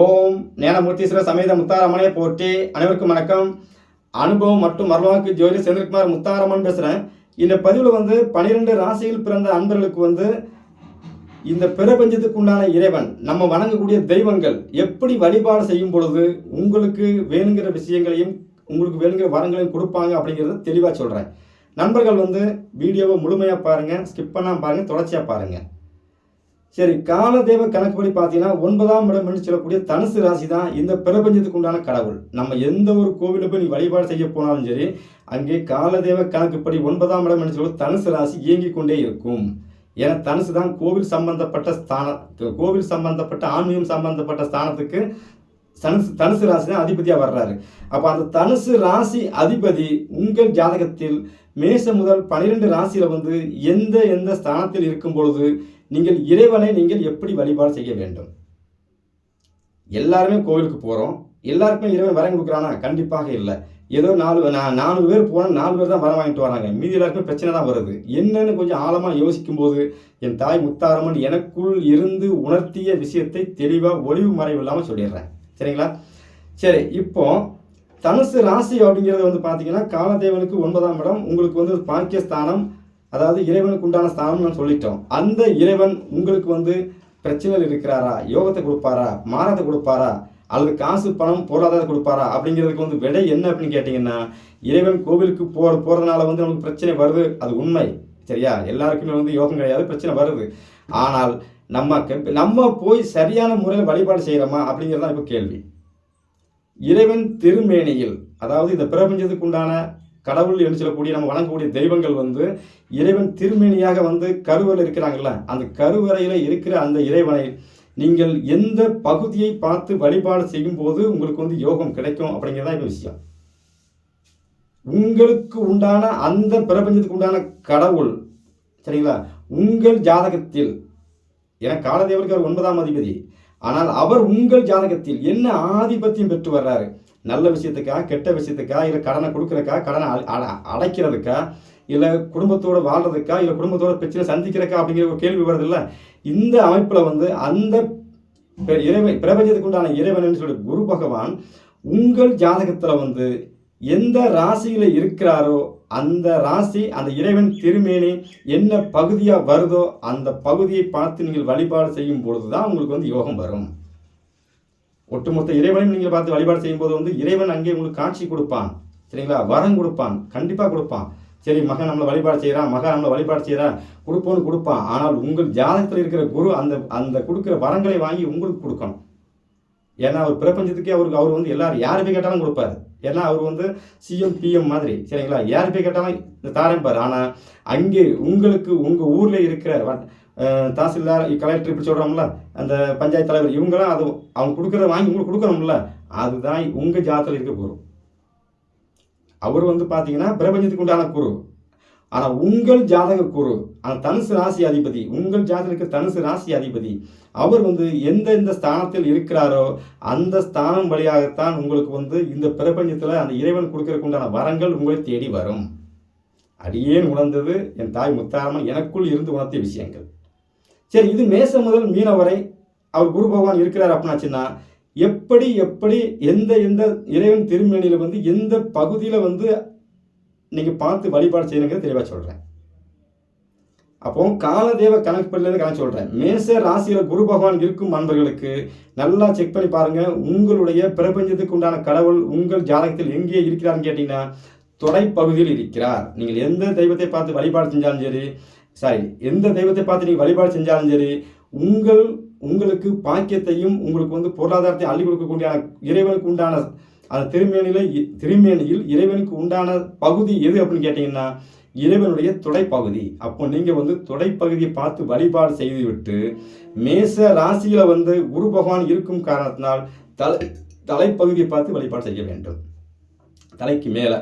ஓம் ஞானமூர்த்தீஸ்வர சமேத முத்தாரமனே போற்றி. அனைவருக்கும் வணக்கம். அனுபவம் மற்றும் மரவாக்கு ஜோதி செந்தில்குமார் முத்தாரமன் பேசுகிறேன் இந்த பதிவில் வந்து பனிரெண்டு ராசியில் பிறந்த அன்பர்களுக்கு வந்து இந்த பிரபஞ்சத்துக்கு உண்டான இறைவன் நம்ம வணங்கக்கூடிய தெய்வங்கள் எப்படி வழிபாடு செய்யும் பொழுது உங்களுக்கு வேணுங்கிற விஷயங்களையும் உங்களுக்கு வேணுங்கிற வரங்களையும் கொடுப்பாங்க அப்படிங்கிறத தெளிவாக சொல்கிறேன் நண்பர்கள் வந்து வீடியோவை முழுமையாக பாருங்கள் ஸ்கிப் பண்ணாமல் பாருங்கள் தொடர்ச்சியாக பாருங்கள் சரி காலதேவ கணக்குப்படி பார்த்தீங்கன்னா ஒன்பதாம் இடம் என்று சொல்லக்கூடிய தனுசு ராசி தான் இந்த பிரபஞ்சத்துக்கு உண்டான கடவுள். நம்ம எந்த ஒரு கோவிலுக்கு போய் நீ வழிபாடு செய்ய போனாலும் சரி அங்கே காலதேவ கணக்குப்படி ஒன்பதாம் இடம் என்று சொல்ல தனுசு ராசி இயங்கி கொண்டே இருக்கும். ஏன்னா தனுசு தான் கோவில் சம்பந்தப்பட்ட ஸ்தானம். கோவில் சம்பந்தப்பட்ட ஆன்மீகம் சம்பந்தப்பட்ட ஸ்தானத்துக்கு தனுசு தனுசு ராசி தான் அதிபதியாக வர்றாரு. அப்போ அந்த தனுசு ராசி அதிபதி உங்கள் ஜாதகத்தில் மேச முதல் பனிரெண்டு ராசியில் வந்து எந்த எந்த ஸ்தானத்தில் இருக்கும் பொழுது நீங்கள் இறைவனை நீங்கள் எப்படி வழிபாடு செய்ய வேண்டும்? எல்லாருமே கோவிலுக்கு போகிறோம் எல்லாருக்குமே இறைவன் வரம் கொடுக்குறானா? கண்டிப்பாக இல்லை. ஏதோ நாலு நான் நாலு பேர் போனால் நாலு பேர் தான் வரம் வாங்கிட்டு வராங்க. மீதி எல்லாருக்குமே பிரச்சனை தான் வருது. என்னன்னு கொஞ்சம் ஆழமாக யோசிக்கும் போது என் தாய் முத்தாரம்மன் எனக்குள் இருந்து உணர்த்திய விஷயத்தை தெளிவாக ஒளிவு மறைவு இல்லாமல் சொல்லிடுறேன். சரிங்களா? சரி இப்போ தனுசு ராசி அப்படிங்கிறது வந்து பார்த்தீங்கன்னா காலதேவனுக்கு ஒன்பதாம் இடம் உங்களுக்கு வந்து பாக்கியஸ்தானம் அதாவது இறைவனுக்கு உண்டான ஸ்தானம்னு நான் சொல்லிட்டோம். அந்த இறைவன் உங்களுக்கு வந்து பிரச்சனைகள் இருக்கிறாரா? யோகத்தை கொடுப்பாரா? மாறத்தை கொடுப்பாரா? அல்லது காசு பணம் பொருளாதாரத்தை கொடுப்பாரா? அப்படிங்கிறதுக்கு வந்து விடை என்ன அப்படின்னு கேட்டிங்கன்னா இறைவன் கோவிலுக்கு போ போகிறதுனால வந்து நமக்கு பிரச்சனை வருது. அது உண்மை. சரியா? எல்லாருக்குமே வந்து யோகம் கிடையாது பிரச்சனை வருது. ஆனால் நம்ம கெ- நம்ம போய் சரியான முறையில் வழிபாடு செய்கிறோமா அப்படிங்கிறது தான் இப்போ கேள்வி. இறைவன் திருமேனியில் அதாவது இந்த பிரபஞ்சத்துக்கு உண்டான கடவுள் என்று சொல்லக்கூடிய நம்ம வணங்கக்கூடிய தெய்வங்கள் வந்து இறைவன் திருமேனியாக வந்து கருவறையில் இருக்கிறாங்கல்ல அந்த கருவறையில் இருக்கிற அந்த இறைவனை நீங்கள் எந்த பகுதியை பார்த்து வழிபாடு செய்யும் போது உங்களுக்கு வந்து யோகம் கிடைக்கும் அப்படிங்கிறதா இப்போ விஷயம். உங்களுக்கு உண்டான அந்த பிரபஞ்சத்துக்கு உண்டான கடவுள் சரிங்களா? உங்கள் ஜாதகத்தில் ஏன்னா காலதேவருக்கு அவர் ஒன்பதாம் அதிபதி ஆனால் அவர் உங்கள் ஜாதகத்தில் என்ன ஆதிபத்தியம் பெற்று வர்றாரு? நல்ல விஷயத்துக்கா கெட்ட விஷயத்துக்கா இல்லை கடனை கொடுக்குறக்கா கடனை அ- அ- அடைக்கிறதுக்கா இல்லை குடும்பத்தோடு வாழ்றதுக்கா இல்லை குடும்பத்தோட பிரச்சனை சந்திக்கிறக்கா அப்படிங்கிற ஒரு கேள்வி வருது இந்த அமைப்பில் வந்து அந்த இறைவன் பிரபஞ்சத்துக்கு உண்டான இறைவன் சொல்லி குரு பகவான் உங்கள் ஜாதகத்தில் வந்து எந்த ராசியில் இருக்கிறாரோ அந்த ராசி அந்த இறைவன் திருமேனி என்ன பகுதியாக வருதோ அந்த பகுதியை பார்த்து நீங்கள் வழிபாடு செய்யும் பொழுது தான் உங்களுக்கு வந்து யோகம் வரும். ஒட்டுமொத்த இறைவனையும் நீங்கள் பார்த்து வழிபாடு செய்யும்போது வந்து இறைவன் அங்கே உங்களுக்கு காட்சி கொடுப்பான். சரிங்களா? வரம் கொடுப்பான். கண்டிப்பாக கொடுப்பான். சரி மகன் நம்மளை வழிபாடு செய்கிறான் மகன் நம்மளை வழிபாடு செய்கிறான் கொடுப்போன்னு கொடுப்பான். ஆனால் உங்கள் ஜாதகத்தில் இருக்கிற குரு அந்த அந்த கொடுக்குற வரங்களை வாங்கி உங்களுக்கு கொடுக்கணும். ஏன்னா அவர் பிரபஞ்சத்துக்கே அவருக்கு அவர் வந்து எல்லாரும் யார் போய் கேட்டாலும் கொடுப்பாரு. ஏன்னா அவர் வந்து சிஎம் பிஎம் மாதிரி. சரிங்களா? யார் போய் கேட்டாலும் இந்த தாரம்பார் ஆனால் அங்கே உங்களுக்கு உங்கள் ஊரில் இருக்கிற வட்- தாசில்தார் கலெக்டர் இப்படி சொல்கிறோம்ல அந்த பஞ்சாயத்து தலைவர் இவங்களாம் அது அவங்க கொடுக்குறத வாங்கி உங்களுக்கு கொடுக்கணும்ல அதுதான் உங்கள் ஜாதத்தில் இருக்க குரு அவர் வந்து பார்த்தீங்கன்னா பிரபஞ்சத்துக்கு உண்டான குரு ஆனால் உங்கள் ஜாதக குரு அந்த தனுசு ராசி அதிபதி உங்கள் ஜாதகத்துக்கு தனுசு ராசி அதிபதி அவர் வந்து எந்த எந்த ஸ்தானத்தில் இருக்கிறாரோ அந்த ஸ்தானம் வழியாகத்தான் உங்களுக்கு வந்து இந்த பிரபஞ்சத்தில் அந்த இறைவன் கொடுக்கறதுக்கு உண்டான வரங்கள் உங்களை தேடி வரும். அடியேன் உணர்ந்தது என் தாய் முத்தாரம்மன் எனக்குள் இருந்து உணர்த்திய விஷயங்கள். சரி இது மேசம் முதல் மீனம் வரை அவர் குரு பகவான் இருக்கிறார் அப்படின்னாச்சுன்னா எப்படி எப்படி எந்த எந்த இறைவன் திருமணியில் வந்து எந்த பகுதியில் வந்து நீங்கள் பார்த்து வழிபாடு செய்யணுங்கிறத தெளிவாக சொல்கிறேன் அப்போ காலதேவ கணக்குப்படிலேருந்து கணக்கு சொல்கிறேன் மேச ராசியில் குரு பகவான் இருக்கும் அன்பர்களுக்கு நல்லா செக் பண்ணி பாருங்கள் உங்களுடைய பிரபஞ்சத்துக்கு உண்டான கடவுள் உங்கள் ஜாதகத்தில் எங்கே இருக்கிறார்னு கேட்டிங்கன்னா தொடைப்பகுதியில் இருக்கிறார். நீங்கள் எந்த தெய்வத்தை பார்த்து வழிபாடு செஞ்சாலும் சரி சாரி எந்த தெய்வத்தை பார்த்து நீங்கள் வழிபாடு செஞ்சாலும் சரி உங்கள் உங்களுக்கு பாக்கியத்தையும் உங்களுக்கு வந்து பொருளாதாரத்தையும் அள்ளி கொடுக்கக்கூடிய இறைவனுக்கு உண்டான அந்த திருமேனியில் திருமேனியில் இறைவனுக்கு உண்டான பகுதி எது அப்படின்னு கேட்டிங்கன்னா இறைவனுடைய துடைப்பகுதி. அப்போ நீங்கள் வந்து துடைப்பகுதியை பார்த்து வழிபாடு செய்துவிட்டு மேச ராசியில் வந்து குரு பகவான் இருக்கும் காரணத்தினால் தலை தலைப்பகுதியை பார்த்து வழிபாடு செய்ய வேண்டும். தலைக்கு மேலே.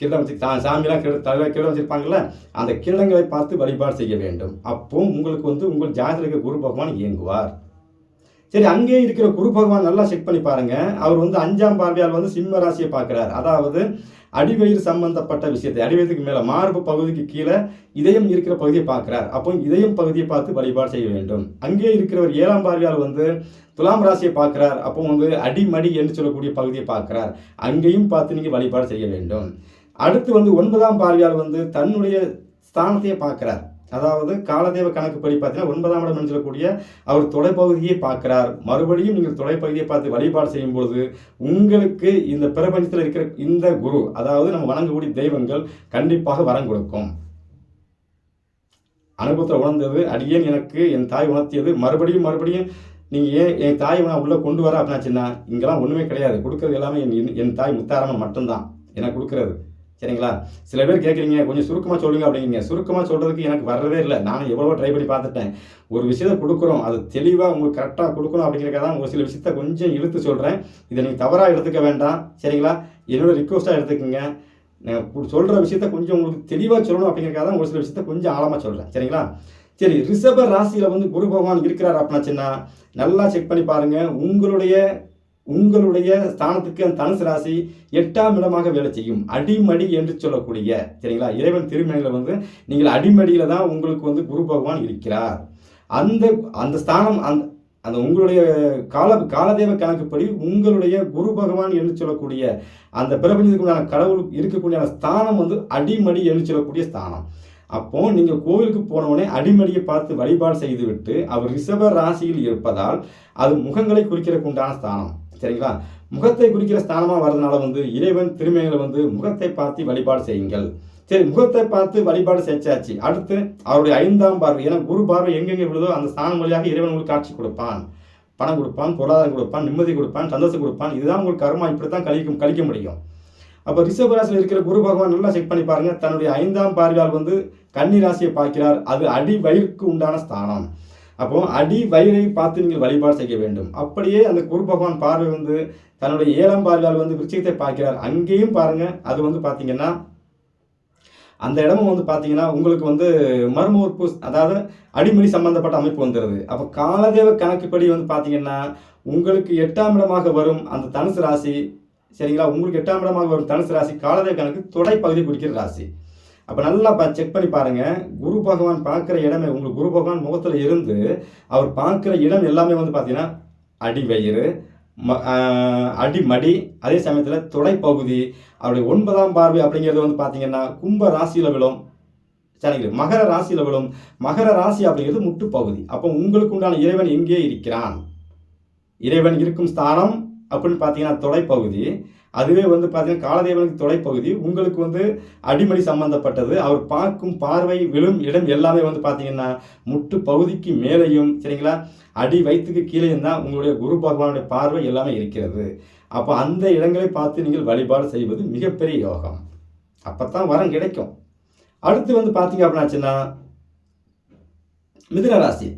கிரீடம் வச்சு சா சாமிலாம் கிரீட தலைவர் கிரீடம் வச்சிருப்பாங்கல்ல அந்த கிரீடங்களை பார்த்து வழிபாடு செய்ய வேண்டும். அப்போ உங்களுக்கு வந்து உங்கள் ஜாதக குரு பகவான் இயங்குவார். சரி அங்கேயே இருக்கிற குரு பகவான் நல்லா செக் பண்ணி பாருங்க. அவர் வந்து அஞ்சாம் பார்வையால் வந்து சிம்ம ராசியை பார்க்குறாரு. அதாவது அடிவயிறு சம்பந்தப்பட்ட விஷயத்தை அடிவயத்துக்கு மேலே மார்பு பகுதிக்கு கீழே இதயம் இருக்கிற பகுதியை பார்க்குறார். அப்போ இதயம் பகுதியை பார்த்து வழிபாடு செய்ய வேண்டும். அங்கே இருக்கிறவர் ஏழாம் பார்வையால் வந்து துலாம் ராசியை பார்க்குறார். அப்போ வந்து அடிமடி என்று சொல்லக்கூடிய பகுதியை பார்க்குறார். அங்கேயும் பார்த்து நீங்கள் வழிபாடு செய்ய வேண்டும். அடுத்து வந்து ஒன்பதாம் பார்வையால் வந்து தன்னுடைய ஸ்தானத்தையே பார்க்கிறார். அதாவது காலதேவ கணக்குப்படி பார்த்தீங்கன்னா ஒன்பதாம் இடம் என்று சொல்லக்கூடிய அவர் தொலைப்பகுதியை பார்க்கிறார். மறுபடியும் நீங்கள் தொலைப்பகுதியை பார்த்து வழிபாடு செய்யும் பொழுது உங்களுக்கு இந்த பிரபஞ்சத்தில் இருக்கிற இந்த குரு அதாவது நம்ம வணங்கக்கூடிய தெய்வங்கள் கண்டிப்பாக வரம் கொடுக்கும். அனுபவத்தில் உணர்ந்தது அடியேன் எனக்கு என் தாய் உணர்த்தியது? மறுபடியும் மறுபடியும் நீங்கள் ஏன் என் தாய் நான் உள்ளே கொண்டு வர? அப்படின்னாச்சுன்னா இங்கெல்லாம் ஒன்றுமே கிடையாது. கொடுக்கறது எல்லாமே என் என் தாய் முத்தாரம்மன் மட்டும்தான். எனக்கு கொடுக்கறது. சரிங்களா? சில பேர் கேட்குறீங்க கொஞ்சம் சுருக்கமாக சொல்லுங்க அப்படிங்கிறீங்க சுருக்கமாக சொல்கிறதுக்கு எனக்கு வரவே இல்லை. நான் எவ்வளோ ட்ரை பண்ணி பார்த்துட்டேன். ஒரு விஷயத்த கொடுக்குறோம். அது தெளிவாக உங்களுக்கு கரெக்டாக கொடுக்கணும் அப்படிங்கிறக்காக தான் ஒரு சில விஷயத்த கொஞ்சம் இழுத்து சொல்கிறேன் இதை நீங்கள் தவறாக எடுத்துக்க வேண்டாம். சரிங்களா? என்னோட ரிக்வஸ்ட்டாக எடுத்துக்கோங்க. நான் சொல்கிற விஷயத்த கொஞ்சம் உங்களுக்கு தெளிவாக சொல்லணும் அப்படிங்கிறக்காக தான் ஒரு சில விஷயத்த கொஞ்சம் ஆழமாக சொல்கிறேன் சரிங்களா? சரி ரிஷப ராசியில் வந்து குரு பகவான் இருக்கிறார் அப்படின்னாச்சுன்னா நல்லா செக் பண்ணி பாருங்கள் உங்களுடைய உங்களுடைய ஸ்தானத்துக்கு அந்த தனுசு ராசி எட்டாம் இடமாக வேலை செய்யும். அடிமடி என்று சொல்லக்கூடிய சரிங்களா? இறைவன் திருமணியில் வந்து நீங்கள் அடிமடியில் தான் உங்களுக்கு வந்து குரு பகவான் இருக்கிறார். அந்த அந்த ஸ்தானம் அந்த அந்த உங்களுடைய கால காலதேவ கணக்குப்படி உங்களுடைய குரு பகவான் என்று சொல்லக்கூடிய அந்த பிரபஞ்சத்துக்குண்டான கடவுள் இருக்கக்கூடிய ஸ்தானம் வந்து அடிமடி என்று சொல்லக்கூடிய ஸ்தானம். அப்போ நீங்கள் கோவிலுக்கு போனவுடனே அடிமடியை பார்த்து வழிபாடு செய்துவிட்டு அவர் ரிஷப ராசியில் இருப்பதால் அது முகங்களை குறிக்கிறதுக்கு உண்டான ஸ்தானம். சரிங்களா? முகத்தை குறிக்கிற ஸ்தானமாக வர்றதுனால வந்து இறைவன் திருமைகளை வந்து முகத்தை பார்த்து வழிபாடு செய்யுங்கள். சரி முகத்தை பார்த்து வழிபாடு செஞ்சாச்சு. அடுத்து அவருடைய ஐந்தாம் பார்வை ஏன்னா குரு பார்வை எங்கெங்கே விழுதோ அந்த ஸ்தானம் வழியாக இறைவன் உங்களுக்கு காட்சி கொடுப்பான். பணம் கொடுப்பான் பொருளாதாரம் கொடுப்பான் நிம்மதி கொடுப்பான் சந்தோஷம் கொடுப்பான். இதுதான் உங்களுக்கு கர்மா இப்படி தான் கழிக்கும் கழிக்க முடியும். அப்போ ரிஷப ராசியில் இருக்கிற குரு பகவான் நல்லா செக் பண்ணி பாருங்கள் தன்னுடைய ஐந்தாம் பார்வையால் வந்து கன்னி ராசியை பார்க்கிறார். அது அடி வயிற்கு உண்டான ஸ்தானம். அப்போ அடி வயிறை பார்த்து நீங்கள் வழிபாடு செய்ய வேண்டும். அப்படியே அந்த குரு பகவான் பார்வை வந்து தன்னுடைய ஏழாம் பார்வையால் வந்து விருச்சிகத்தை பார்க்கிறார். அங்கேயும் பாருங்க அது வந்து பார்த்தீங்கன்னா அந்த இடமும் வந்து பார்த்தீங்கன்னா உங்களுக்கு வந்து மர்ம உறுப்பு அதாவது அடிமொழி சம்பந்தப்பட்ட அமைப்பு வந்துடுது அப்போ காலதேவ கணக்குப்படி வந்து பார்த்தீங்கன்னா உங்களுக்கு எட்டாம் இடமாக வரும் அந்த தனுசு ராசி. சரிங்களா? உங்களுக்கு எட்டாம் இடமாக வரும் தனுசு ராசி காலதேவ கணக்கு தொடை பகுதி குறிக்கிற ராசி. அப்போ நல்லா பா செக் பண்ணி பாருங்கள் குரு பகவான் பார்க்குற இடமே உங்களுக்கு குரு பகவான் முகத்தில் இருந்து அவர் பார்க்குற இடம் எல்லாமே வந்து பார்த்தீங்கன்னா அடி வயிறு ம அடிமடி அதே சமயத்தில் தொடைப்பகுதி அவருடைய ஒன்பதாம் பார்வை அப்படிங்கிறது வந்து பார்த்தீங்கன்னா கும்ப ராசியில் விழும். சரிங்களா? மகர ராசியில் விழும். மகர ராசி அப்படிங்கிறது முட்டுப்பகுதி. அப்போ உங்களுக்கு உண்டான இறைவன் எங்கே இருக்கிறான்? இறைவன் இருக்கும் ஸ்தானம் அப்படின்னு பார்த்தீங்கன்னா தொலைப்பகுதி அதுவே வந்து பார்த்தீங்கன்னா காலதேவனுக்கு தொலைப்பகுதி. உங்களுக்கு வந்து அடிமடி சம்பந்தப்பட்டது. அவர் பார்க்கும் பார்வை விழும் இடம் எல்லாமே வந்து பார்த்தீங்கன்னா முட்டு பகுதிக்கு மேலேயும் சரிங்களா? அடி வயிற்றுக்கு கீழேயும் தான் உங்களுடைய குரு பகவானுடைய பார்வை எல்லாமே இருக்கிறது. அப்போ அந்த இடங்களை பார்த்து நீங்கள் வழிபாடு செய்வது மிகப்பெரிய யோகம். அப்போ தான் வரம் கிடைக்கும். அடுத்து வந்து பார்த்தீங்க அப்படின்னாச்சுன்னா மிதுன ராசி.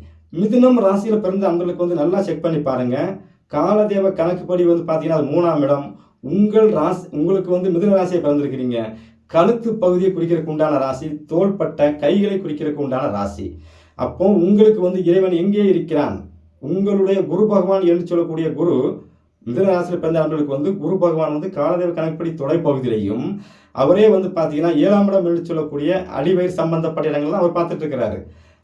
மிதுனம் ராசியில் பிறந்த அன்பர்களுக்கு வந்து நல்லா செக் பண்ணி பாருங்கள் காலதேவ கணக்குப்படி வந்து பார்த்தீங்கன்னா அது மூணாம் இடம். உங்கள் ராசி உங்களுக்கு வந்து மிதுன ராசியை பிறந்திருக்கிறீங்க. கழுத்து பகுதியை குறிக்கிறதுக்கு உண்டான ராசி தோள்பட்ட கைகளை குறிக்கிறதுக்கு உண்டான ராசி. அப்போ உங்களுக்கு வந்து இறைவன் எங்கே இருக்கிறான்? உங்களுடைய குரு பகவான் என்று சொல்லக்கூடிய குரு மிதுன ராசியில் பிறந்த ஆண்களுக்கு வந்து குரு பகவான் வந்து காலதேவ கணக்குப்படி தொலைப்பகுதியிலையும் அவரே வந்து பார்த்தீங்கன்னா ஏழாம் இடம் என்று சொல்லக்கூடிய அடிவயிறு சம்பந்தப்பட்ட இடங்கள்லாம் அவர் பார்த்துட்டு இருக்கிறாரு.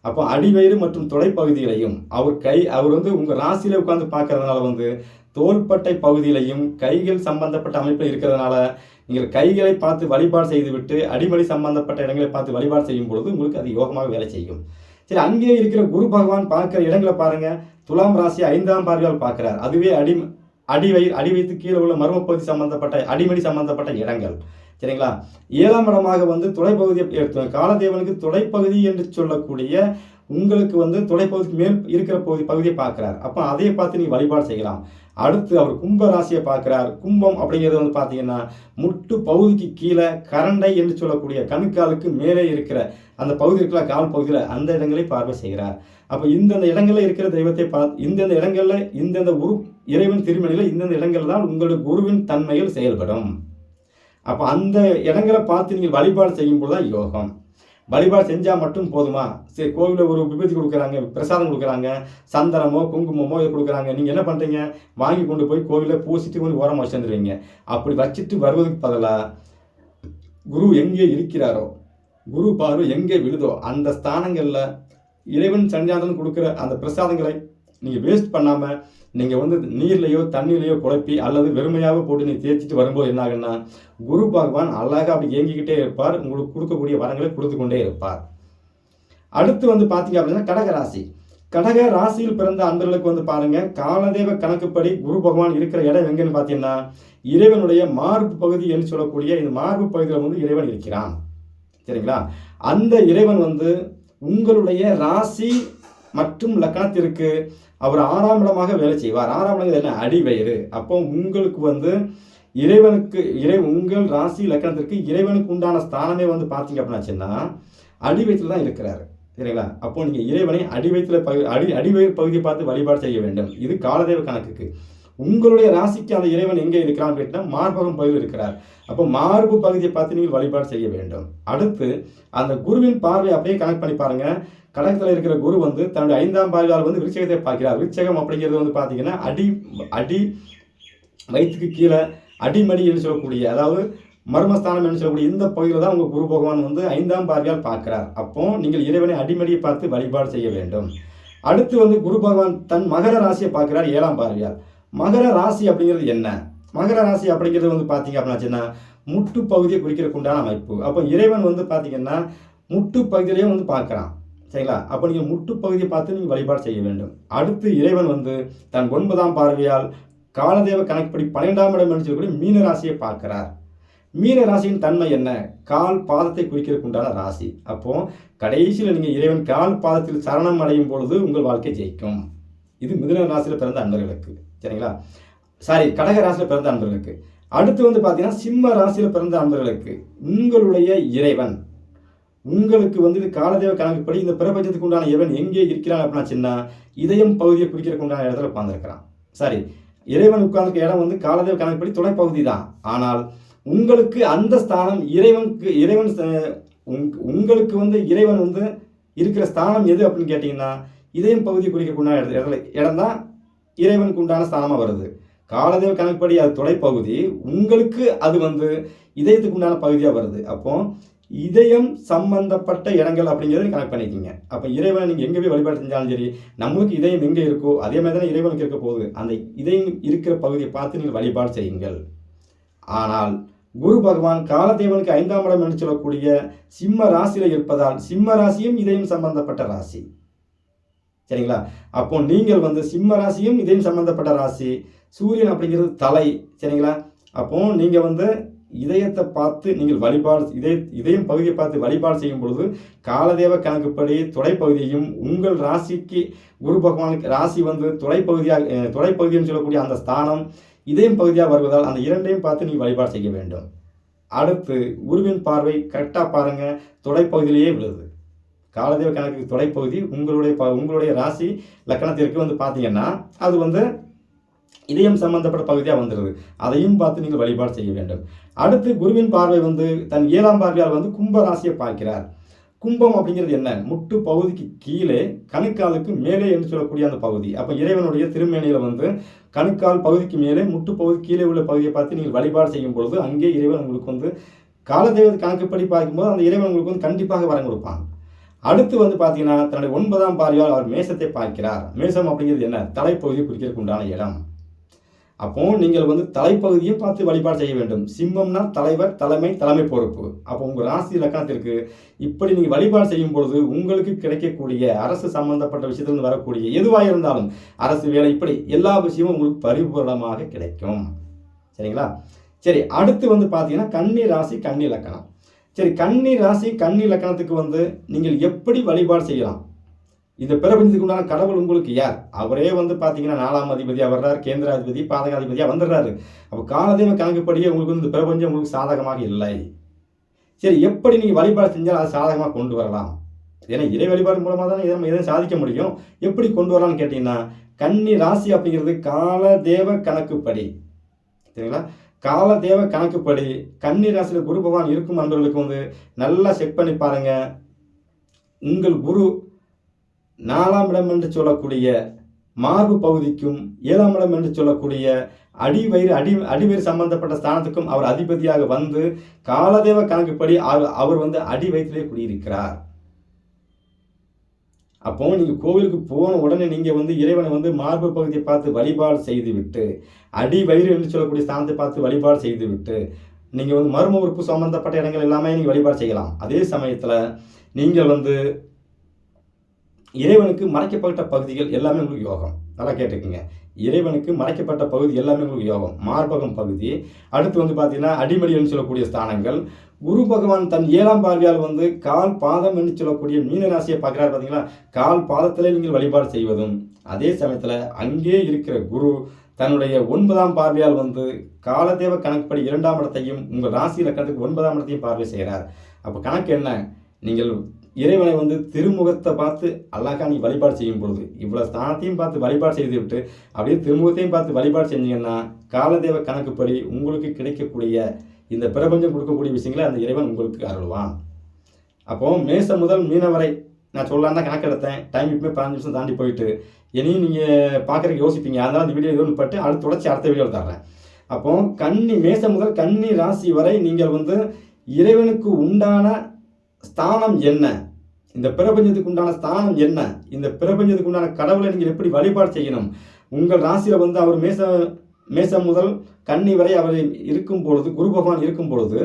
அப்போ அடிவயிறு மற்றும் தொலைப்பகுதிகளையும் அவர் கை அவர் வந்து உங்கள் ராசியில் உட்காந்து பார்க்கறதுனால வந்து தோள்பட்டை பகுதியிலையும் கைகள் சம்பந்தப்பட்ட அமைப்பில் இருக்கிறதுனால நீங்கள் கைகளை பார்த்து வழிபாடு செய்துவிட்டு அடிமடி சம்பந்தப்பட்ட இடங்களை பார்த்து வழிபாடு செய்யும் பொழுது உங்களுக்கு அது யோகமாக வேலை செய்யும். சரி அங்கே இருக்கிற குரு பகவான் பார்க்குற இடங்களை பாருங்கள் துலாம் ராசி ஐந்தாம் பார்வையால் பார்க்குறார். அதுவே அடி அடி வை அடி வைத்து கீழே உள்ள மர்மப்பகுதி சம்பந்தப்பட்ட அடிமடி சம்பந்தப்பட்ட இடங்கள். சரிங்களா? ஏழாம் இடமாக வந்து துளைப்பகுதியை காலதேவனுக்கு துளைப்பகுதி என்று சொல்லக்கூடிய உங்களுக்கு வந்து துளைப்பகுதிக்கு மேல் இருக்கிற பகுதி பகுதியை பார்க்குறார். அப்போ அதையே பார்த்து நீங்கள் வழிபாடு செய்யலாம். அடுத்து அவர் கும்ப ராசியை பார்க்கிறார். கும்பம் அப்படிங்கிறது வந்து பார்த்தீங்கன்னா முட்டு பகுதிக்கு கீழே கரண்டை என்று சொல்லக்கூடிய கணுக்காலுக்கு மேலே இருக்கிற அந்த பகுதி இருக்கிற கால் பகுதியில் அந்த இடங்களை பார்வை செய்கிறார். அப்போ இந்தந்த இடங்களில் இருக்கிற தெய்வத்தை பார்த்து இந்தந்த இடங்களில் இந்தந்த உரு இறைவன் திருமணியில் இந்தந்த இடங்கள் தான் உங்களுடைய குருவின் தன்மையில் செயல்படும். அப்போ அந்த இடங்களை பார்த்து நீங்கள் வழிபாடு செய்யும்போது தான் யோகம். வழிபாடு செஞ்சால் மட்டும் போதுமா? சரி கோவிலில் ஒரு விபூதி கொடுக்குறாங்க பிரசாதம் கொடுக்குறாங்க சந்தனமோ குங்குமமோ இதை கொடுக்குறாங்க. நீங்கள் என்ன பண்ணுறீங்க வாங்கி கொண்டு போய் கோவிலில் பூசிட்டு கொண்டு ஓரமாக வச்சுருந்துருவீங்க அப்படி வச்சுட்டு வருவதுக்கு பதிலாக குரு எங்கே இருக்கிறாரோ குரு பார்வை எங்கே விழுதோ அந்த ஸ்தானங்களில் இறைவன் சஞ்சாதனம் கொடுக்குற அந்த பிரசாதங்களை நீங்கள் வேஸ்ட் பண்ணாமல் நீங்கள் வந்து நீர்லையோ தண்ணியிலையோ குழப்பி அல்லது வெறுமையாக போட்டு நீ தேய்ச்சிட்டு வரும்போது என்ன ஆகுன்னா குரு பகவான் அழகாக அப்படி இயங்கிக்கிட்டே இருப்பார். உங்களுக்கு கொடுக்கக்கூடிய வரங்களை கொடுத்து கொண்டே இருப்பார். அடுத்து வந்து பார்த்தீங்க அப்படின்னா கடக ராசி. கடக ராசியில் பிறந்த அன்பர்களுக்கு வந்து பாருங்க காலதேவ கணக்குப்படி குரு பகவான் இருக்கிற இடம் எங்கன்னு பார்த்தீங்கன்னா இறைவனுடைய மார்பு பகுதி என்று சொல்லக்கூடிய இந்த மார்பு பகுதியில் வந்து இறைவன் இருக்கிறான். சரிங்களா? அந்த இறைவன் வந்து உங்களுடைய ராசி மற்றும் லக்கணத்திற்கு அவர் ஆறாம் இடமாக வேலை செய்வார். ஆறாம் இடம் என்ன? அடிவயிறு அப்போ உங்களுக்கு வந்து இறைவனுக்கு இறை உங்கள் ராசி லக்கணத்திற்கு இறைவனுக்கு உண்டான ஸ்தானமே வந்து பார்த்தீங்க அப்படின்னாச்சுன்னா அடிவயத்தில் தான் இருக்கிறாரு. சரிங்களா? அப்போ நீங்கள் இறைவனை அடிவயத்தில் பகு அடி அடிவயிறு பகுதியை பார்த்து வழிபாடு செய்ய வேண்டும். இது காலதேவ கணக்குக்கு. உங்களுடைய ராசிக்கு அந்த இறைவன் எங்கே இருக்கிறான் கேட்டால் மார்பகம் பகுதியில் இருக்கிறார். அப்போ மார்பு பகுதியை பார்த்து நீங்கள் வழிபாடு செய்ய வேண்டும். அடுத்து அந்த குருவின் பார்வை அப்படியே கனெக்ட் பண்ணி பாருங்கள் கடகத்தில் இருக்கிற குரு வந்து தன்னுடைய ஐந்தாம் பார்வையால் வந்து விருச்சகத்தை பார்க்கிறார். விருச்சகம் அப்படிங்கிறது வந்து பார்த்தீங்கன்னா அடி அடி வயிற்றுக்கு கீழே அடிமடி என்று சொல்லக்கூடிய அதாவது மர்மஸ்தானம் என்று சொல்லக்கூடிய இந்த பகுதியில் தான் உங்கள் குரு பகவான் வந்து ஐந்தாம் பார்வையால் பார்க்கிறார். அப்போ நீங்கள் இறைவனை அடிமடியை பார்த்து வழிபாடு செய்ய வேண்டும். அடுத்து வந்து குரு பகவான் தன் மகர ராசியை பார்க்கிறார் ஏழாம் பார்வையால். மகர ராசி அப்படிங்கிறது என்ன? மகர ராசி அப்படிங்கிறது வந்து பார்த்தீங்க அப்படின்னாச்சுன்னா முட்டு பகுதியை குறிக்கிறதுக்கு உண்டான அமைப்பு. அப்போ இறைவன் வந்து பார்த்தீங்கன்னா முட்டு பகுதியிலையும் வந்து பார்க்குறான். சரிங்களா? அப்போ நீங்கள் முட்டு பகுதியை பார்த்து நீங்கள் வழிபாடு செய்ய வேண்டும். அடுத்து இறைவன் வந்து தன் ஒன்பதாம் பார்வையால் காலதேவ கணக்குப்படி பன்னெண்டாம் இடம் என்று சொல்லக்கூடிய மீன ராசியை பார்க்கிறார். மீன ராசியின் தன்மை என்ன? கால் பாதத்தை குறிக்கிறதுக்கு உண்டான ராசி. அப்போ கடைசியில் நீங்கள் இறைவன் கால் பாதத்தில் சரணம் அடையும் பொழுது உங்கள் வாழ்க்கை ஜெயிக்கும். இது மிதுன ராசியில் பிறந்த அன்பர்களுக்கு. சரிங்களா? சாரி கடக ராசியில் பிறந்த அன்பர்களுக்கு. அடுத்து வந்து பார்த்தீங்கன்னா சிம்ம ராசியில் பிறந்த அன்பர்களுக்கு. உங்களுடைய இறைவன். உங்களுக்கு வந்து இது காலதேவ கணக்குப்படி இந்த பிரபஞ்சத்துக்கு உண்டான இறைவன் எங்கே இருக்கிறான் அப்படின்னா சின்ன இதயம் பகுதியை குறிக்கிறதுக்கு உண்டான இடத்துல உட்காந்துருக்கிறான் சாரி இறைவன் உட்கார்ந்துருக்க இடம் வந்து காலதேவ கணக்குப்படி துணைப்பகுதி தான். ஆனால் உங்களுக்கு அந்த ஸ்தானம் இறைவனுக்கு இறைவன் உங்களுக்கு வந்து இறைவன் வந்து இருக்கிற ஸ்தானம் எது அப்படின்னு கேட்டிங்கன்னா இதயம் பகுதி குறிக்கக்கூடிய இடத்துல இடம் தான் இறைவனுக்கு உண்டான ஸ்தானமாக வருது. காலதேவ கணக்குப்படி அது தொலைப்பகுதி உங்களுக்கு அது வந்து இதயத்துக்கு உண்டான பகுதியாக வருது. அப்போ இதயம் சம்பந்தப்பட்ட இடங்கள் அப்படிங்கிறத கனெக்ட் பண்ணிக்கிங்க. அப்போ இறைவனை நீங்கள் எங்கே போய் வழிபாடு செஞ்சாலும் சரி நம்மளுக்கு இதயம் எங்கே இருக்கோ அதே மாதிரி தானே இறைவனுக்கு இருக்க போகுது. அந்த இதயம் இருக்கிற பகுதியை பார்த்து நீங்கள் வழிபாடு செய்யுங்கள். ஆனால் குரு பகவான் காலதேவனுக்கு ஐந்தாம் இடம் என்று சொல்லக்கூடிய சிம்ம ராசியில் இருப்பதால் சிம்ம ராசியும் இதயம் சம்பந்தப்பட்ட ராசி. சரிங்களா? அப்போ நீங்கள் வந்து சிம்ம ராசியும் இதயம் சம்பந்தப்பட்ட ராசி. சூரியன் அப்படிங்கிறது தலை சரிங்களா? அப்போ நீங்கள் வந்து இதயத்தை பார்த்து நீங்கள் வழிபாடு இதய இதயம் பகுதியை பார்த்து வழிபாடு செய்யும் பொழுது காலதேவ கணக்குப்படி துடைப்பகுதியையும் உங்கள் ராசிக்கு குரு பகவானுக்கு ராசி வந்து துடைப்பகுதியாக துடைப்பகுதின்னு சொல்லக்கூடிய அந்த ஸ்தானம் இதயம் பகுதியாக வருவதால் அந்த இரண்டையும் பார்த்து நீங்கள் வழிபாடு செய்ய வேண்டும். அடுத்து குருவின் பார்வை கரெக்டாக பாருங்கள் துடைப்பகுதியிலேயே விழுது. காலதேவ கணக்கு தொலைப்பகுதி உங்களுடைய ப உங்களுடைய ராசி லக்கணத்திற்கு வந்து பார்த்தீங்கன்னா அது வந்து இதயம் சம்பந்தப்பட்ட பகுதியாக வந்துடுது அதையும் பார்த்து நீங்கள் வழிபாடு செய்ய வேண்டும். அடுத்து குருவின் பார்வை வந்து தன் ஏழாம் பார்வையால் வந்து கும்ப ராசியை பார்க்கிறார். கும்பம் அப்படிங்கிறது என்ன? முட்டு பகுதிக்கு கீழே கணுக்காலுக்கு மேலே என்று சொல்லக்கூடிய அந்த பகுதி. அப்போ இறைவனுடைய திருமேனியில் வந்து கணுக்கால் பகுதிக்கு மேலே முட்டு பகுதி கீழே உள்ள பகுதியை பார்த்து நீங்கள் வழிபாடு செய்யும் பொழுது அங்கே இறைவன் உங்களுக்கு வந்து காலதெய்வ கணக்குப்படி பார்க்கும்போது அந்த இறைவன் உங்களுக்கு வந்து கண்டிப்பாக வரம் கொடுப்பாங்க அடுத்து வந்து பார்த்தீங்கன்னா தன்னுடைய ஒன்பதாம் பார்வையால் அவர் மேசத்தை பார்க்கிறார். மேசம் அப்படிங்கிறது என்ன? தலைப்பகுதியை குறிக்கிறதுக்கு உண்டான இடம். அப்போ நீங்கள் வந்து தலைப்பகுதியும் பார்த்து வழிபாடு செய்ய வேண்டும். சிம்மம்னா தலைவர் தலைமை தலைமை பொறுப்பு. அப்போ உங்கள் ராசி லக்கணத்திற்கு இப்படி நீங்கள் வழிபாடு செய்யும் பொழுது உங்களுக்கு கிடைக்கக்கூடிய அரசு சம்பந்தப்பட்ட விஷயத்திலிருந்து வரக்கூடிய எதுவாக இருந்தாலும் அரசு வேலை இப்படி எல்லா விஷயமும் உங்களுக்கு பரிபூரணமாக கிடைக்கும். சரிங்களா? சரி அடுத்து வந்து பார்த்தீங்கன்னா கன்னி ராசி கன்னி லக்கணம் சரி கன்னி ராசி கன்னி லக்கணத்துக்கு வந்து நீங்கள் எப்படி வழிபாடு செய்யலாம்? இந்த பிரபஞ்சத்துக்கு உண்டான கடவுள் உங்களுக்கு யார்? அவரே வந்து பார்த்தீங்கன்னா நாலாம் அதிபதியாக வர்றார் கேந்திராதிபதி பாதகாதிபதியாக வந்துடுறாரு. அப்போ காலதேவ கணக்குப்படியே உங்களுக்கு வந்து இந்த பிரபஞ்சம் உங்களுக்கு சாதகமாக இல்லை. சரி எப்படி நீங்கள் வழிபாடு செஞ்சால் அதை சாதகமாக கொண்டு வரலாம்? ஏன்னா இறை வழிபாடு மூலமாக தானே இதை நம்ம எதுவும் சாதிக்க முடியும்? எப்படி கொண்டு வரலாம்னு கேட்டிங்கன்னா கன்னி ராசி அப்படிங்கிறது காலதேவ கணக்குப்படி. சரிங்களா? காலதேவ கணக்குப்படி கன்னி ராசியில் குரு பகவான் இருக்கும் அன்பர்களுக்கு வந்து நல்லா செக் பண்ணி பாருங்க. உங்கள் குரு நாலாம் இடம் என்று சொல்லக்கூடிய மார்பு பகுதிக்கும் ஏழாம் இடம் என்று சொல்லக்கூடிய அடிவயிறு அடி அடிவயிறு சம்பந்தப்பட்ட ஸ்தானத்துக்கும் அவர் அதிபதியாக வந்து காலதேவ கணக்குப்படி அவர் அவர் வந்து அடி வயிற்றிலே குடியிருக்கிறார். அப்போ நீங்கள் கோவிலுக்கு போன உடனே நீங்கள் வந்து இறைவனை வந்து மார்பு பகுதியை பார்த்து வழிபாடு செய்துவிட்டு அடி வயிறு என்று சொல்லக்கூடிய ஸ்தானத்தை பார்த்து வழிபாடு செய்துவிட்டு நீங்கள் வந்து மர்ம உறுப்பு சம்மந்தப்பட்ட இடங்கள் எல்லாமே நீங்கள் வழிபாடு செய்யலாம். அதே சமயத்தில் நீங்கள் வந்து இறைவனுக்கு மறைக்கப்பட்ட பகுதிகள் எல்லாமே உங்களுக்கு யோகம். நல்லா கேட்டுக்குங்க. இறைவனுக்கு மறைக்கப்பட்ட பகுதி எல்லாமே உங்களுக்கு யோகம். மார்பகம் பகுதி. அடுத்து வந்து பார்த்தீங்கன்னா அடிமடின்னு சொல்லக்கூடிய ஸ்தானங்கள். குரு பகவான் தன் ஏழாம் பார்வையால் வந்து கால் பாதம் என்று சொல்லக்கூடிய மீன ராசியை பார்க்குறாரு பார்த்தீங்களா கால் பாதத்தில் நீங்கள் வழிபாடு செய்வதும். அதே சமயத்தில் அங்கே இருக்கிற குரு தன்னுடைய ஒன்பதாம் பார்வையால் வந்து காலதேவ கணக்குப்படி இரண்டாம் இடத்தையும் உங்கள் ராசி இலக்கணத்துக்கு ஒன்பதாம் இடத்தையும் பார்வை செய்கிறார். அப்போ கணக்கு என்ன? நீங்கள் இறைவனை வந்து திருமுகத்தை பார்த்து அல்லாஹா நீ வழிபாடு செய்யும் பொழுது இவ்வளோ ஸ்தானத்தையும் பார்த்து வழிபாடு செய்து விட்டு அப்படியே திருமுகத்தையும் பார்த்து வழிபாடு செஞ்சீங்கன்னா காலதேவ கணக்குப்படி உங்களுக்கு கிடைக்கக்கூடிய இந்த பிரபஞ்சம் கொடுக்கக்கூடிய விஷயங்களை அந்த இறைவன் உங்களுக்கு அருள்வான். அப்போ மேசம் முதல் மீன வரை நான் சொல்லலாம் தான் கணக்கு எடுத்தேன் டைம் இப்போ பதினஞ்சு நிமிஷம் தாண்டி போயிட்டு இனியும் நீங்கள் பார்க்குறதுக்கு யோசிப்பீங்க. அதனால் அந்த வீடியோ எதுவும் பட்டு அடுத்து தொடர்ச்சி அடுத்த வீடியோ தர்றேன். அப்போ கன்னி மேசம் முதல் கன்னி ராசி வரை நீங்கள் வந்து இறைவனுக்கு உண்டான ஸ்தானம் என்ன? இந்த பிரபஞ்சத்துக்கு உண்டான ஸ்தானம் என்ன? இந்த பிரபஞ்சத்துக்கு உண்டான கடவுளை நீங்கள் எப்படி வழிபாடு செய்யணும்? உங்கள் ராசியில் வந்து அவர் மேச மேசம் முதல் கன்னி வரை அவர் இருக்கும் பொழுது குரு பகவான் இருக்கும் பொழுது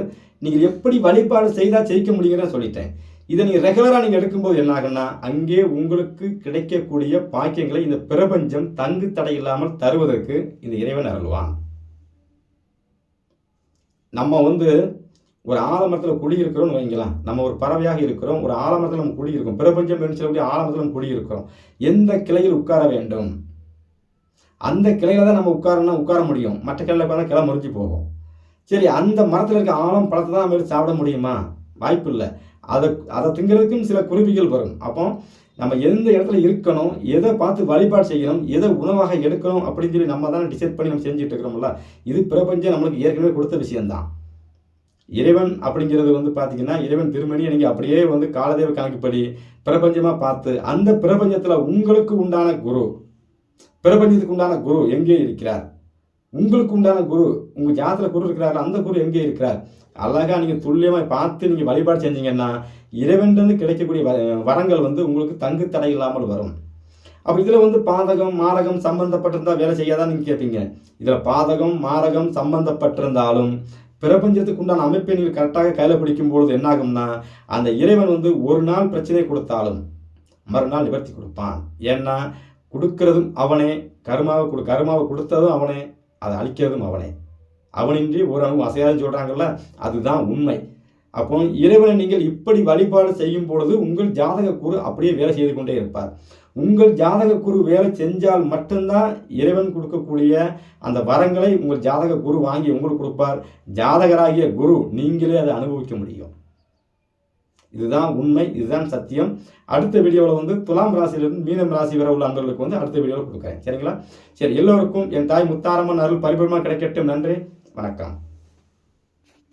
நீங்கள் எப்படி வழிபாடு செய்தால் ஜெயிக்க முடியுங்கிறத சொல்லிட்டேன். இதை நீங்கள் ரெகுலராக நீங்கள் எடுக்கும்போது என்ன ஆகுன்னா அங்கே உங்களுக்கு கிடைக்கக்கூடிய பாக்கியங்களை இந்த பிரபஞ்சம் தங்கு தடை இல்லாமல் தருவதற்கு இந்த இறைவன் அருள்வான். நம்ம வந்து ஒரு ஆலமரத்தில் குழி இருக்கிறோம்னு வைங்களேன். நம்ம ஒரு பறவையாக இருக்கிறோம் ஒரு ஆலமரத்தில் நம்ம குழி இருக்கோம். பிரபஞ்சம் என்று சொல்லக்கூடிய ஆலமரத்தில் நம்ம இருக்கிறோம். எந்த கிளையில் உட்கார வேண்டும்? அந்த கிளையில தான் நம்ம உட்காரனா உட்கார முடியும். மற்ற கிளையில் உட்காந்தா கிளை முறிஞ்சு போகும். சரி அந்த மரத்தில் இருக்க ஆழம் பழத்தை தான் நம்ம சாப்பிட முடியுமா? வாய்ப்பு இல்லை. அதை அதை திங்கிறதுக்கும் சில குறிப்புகள் வரும். அப்போ நம்ம எந்த இடத்துல இருக்கணும் எதை பார்த்து வழிபாடு செய்யணும் எதை உணவாக எடுக்கணும் அப்படின்னு சொல்லி நம்ம தான் டிசைட் பண்ணி நம்ம செஞ்சுட்டு இருக்கிறோம்ல இது பிரபஞ்சம் நம்மளுக்கு ஏற்கனவே கொடுத்த விஷயம்தான். இறைவன் அப்படிங்கிறது வந்து பார்த்தீங்கன்னா இறைவன் திருமணியை நீங்கள் அப்படியே வந்து காலதேவ கணக்குப்படி பிரபஞ்சமாக பார்த்து அந்த பிரபஞ்சத்தில் உங்களுக்கு உண்டான குரு பிரபஞ்சத்துக்கு உண்டான குரு எங்கே இருக்கிறார்? உங்களுக்கு உண்டான குரு உங்கள் ஜாத்தில் குரு இருக்கிறார் அந்த குரு எங்கே இருக்கிறார்? அழகாக நீங்கள் துல்லியமாக பார்த்து நீங்கள் வழிபாடு செஞ்சீங்கன்னா இறைவன்றது கிடைக்கக்கூடிய வ- வரங்கள் வந்து உங்களுக்கு தங்கு தடை இல்லாமல் வரும். அப்போ இதில் வந்து பாதகம் மாரகம் சம்பந்தப்பட்டிருந்தால் வேலை செய்யாதான் நீங்கள் கேட்பீங்க இதில் பாதகம் மாரகம் சம்பந்தப்பட்டிருந்தாலும் பிரபஞ்சத்துக்கு உண்டான அமைப்பை நீங்கள் கரெக்டாக கையில் பிடிக்கும் பொழுது என்னாகும்னா அந்த இறைவன் வந்து ஒரு நாள் பிரச்சனை கொடுத்தாலும் மறுநாள் நிவர்த்தி கொடுப்பான். ஏன்னா கொடுக்கறதும் அவனே கருமாவை கொடு கருமாவை கொடுத்ததும் அவனே அதை அழிக்கிறதும் அவனே. அவனின்றி ஒரு அணு அசையாதுன்னு சொல்கிறாங்கல்ல அதுதான் உண்மை. அப்போ இறைவனை நீங்கள் இப்படி வழிபாடு செய்யும் பொழுது உங்கள் ஜாதக குரு அப்படியே வேலை செய்து கொண்டே இருப்பார். உங்கள் ஜாதக குரு வேலை செஞ்சால் மட்டும்தான் இறைவன் கொடுக்கக்கூடிய அந்த வரங்களை உங்கள் ஜாதக குரு வாங்கி உங்களுக்கு கொடுப்பார். ஜாதகராகிய குரு நீங்களே அதை அனுபவிக்க முடியும். இதுதான் உண்மை இதுதான் சத்தியம். அடுத்த வீடியோவில் வந்து துலாம் ராசியிலிருந்து மீனம் ராசி வரை உள்ள அன்பர்களுக்கு வந்து அடுத்த வீடியோவில் கொடுக்குறேன். சரிங்களா? சரி எல்லோருக்கும் என் தாய் முத்தாரம்மன் அருள் பரிபூர்ணமாக கிடைக்கட்டும். நன்றி வணக்கம்.